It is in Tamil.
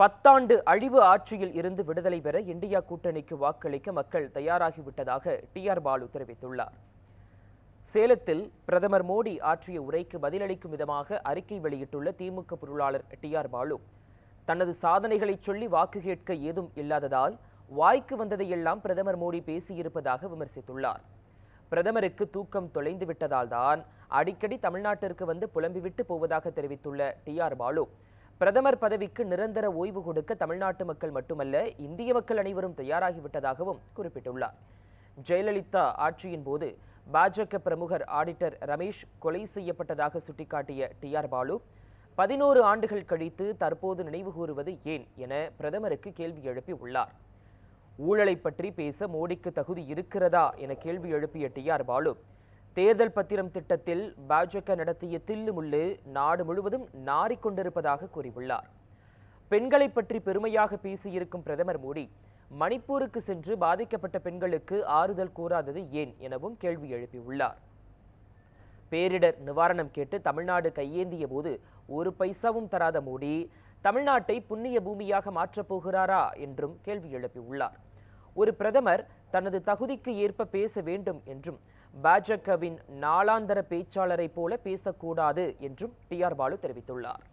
பத்தாண்டு அழிவு ஆட்சியில் இருந்து விடுதலை பெற இந்தியா கூட்டணிக்கு வாக்களிக்க மக்கள் தயாராகிவிட்டதாக டி ஆர் பாலு தெரிவித்துள்ளார். சேலத்தில் பிரதமர் மோடி ஆற்றிய உரைக்கு பதிலளிக்கும் விதமாக அறிக்கை வெளியிட்டுள்ள திமுக பொருளாளர் டி ஆர் பாலு தனது சாதனைகளை சொல்லி வாக்கு கேட்க ஏதும் இல்லாததால் வாய்க்கு வந்ததையெல்லாம் பிரதமர் மோடி பேசியிருப்பதாக விமர்சித்துள்ளார். பிரதமருக்கு தூக்கம் தொலைந்து விட்டதால் தான் அடிக்கடி தமிழ்நாட்டிற்கு வந்து புலம்பிவிட்டு போவதாக தெரிவித்துள்ள டி ஆர் பாலு பிரதமர் பதவிக்கு நிரந்தர ஓய்வு கொடுக்க தமிழ்நாட்டு மக்கள் மட்டுமல்ல இந்திய மக்கள் அனைவரும் தயாராகிவிட்டதாகவும் குறிப்பிட்டுள்ளார். ஜெயலலிதா ஆட்சியின் போது பாஜக பிரமுகர் ஆடிட்டர் ரமேஷ் கொலை செய்யப்பட்டதாக சுட்டிக்காட்டிய டி ஆர் பாலு பதினோரு ஆண்டுகள் கழித்து தற்போது நினைவு கூறுவது ஏன் என பிரதமருக்கு கேள்வி எழுப்பி உள்ளார் ஊழலை பற்றி பேச மோடிக்கு தகுதி இருக்கிறதா என கேள்வி எழுப்பிய டி ஆர் பாலு தேர்தல் பத்திரம் திட்டத்தில் பாஜக நடத்திய தில்லுமுள்ளு நாடு முழுவதும் நாறிக்கொண்டிருப்பதாக கூறியுள்ளார். பெண்களை பற்றி பெருமையாக பேசியிருக்கும் பிரதமர் மோடி மணிப்பூருக்கு சென்று பாதிக்கப்பட்ட பெண்களுக்கு ஆறுதல் கூறாதது ஏன் எனவும் கேள்வி எழுப்பியுள்ளார். பேரிடர் நிவாரணம் கேட்டு தமிழ்நாடு கையேந்திய போது ஒரு பைசாவும் தராத மோடி தமிழ்நாட்டை புண்ணிய பூமியாக மாற்றப் போகிறாரா என்றும் கேள்வி எழுப்பியுள்ளார். ஒரு பிரதமர் தனது தகுதிக்கு ஏற்ப பேச வேண்டும் என்றும் பாஜகவின் நாளாந்தர பேச்சாளரை போல பேசக்கூடாது என்றும் டி ஆர் பாலு தெரிவித்துள்ளார்.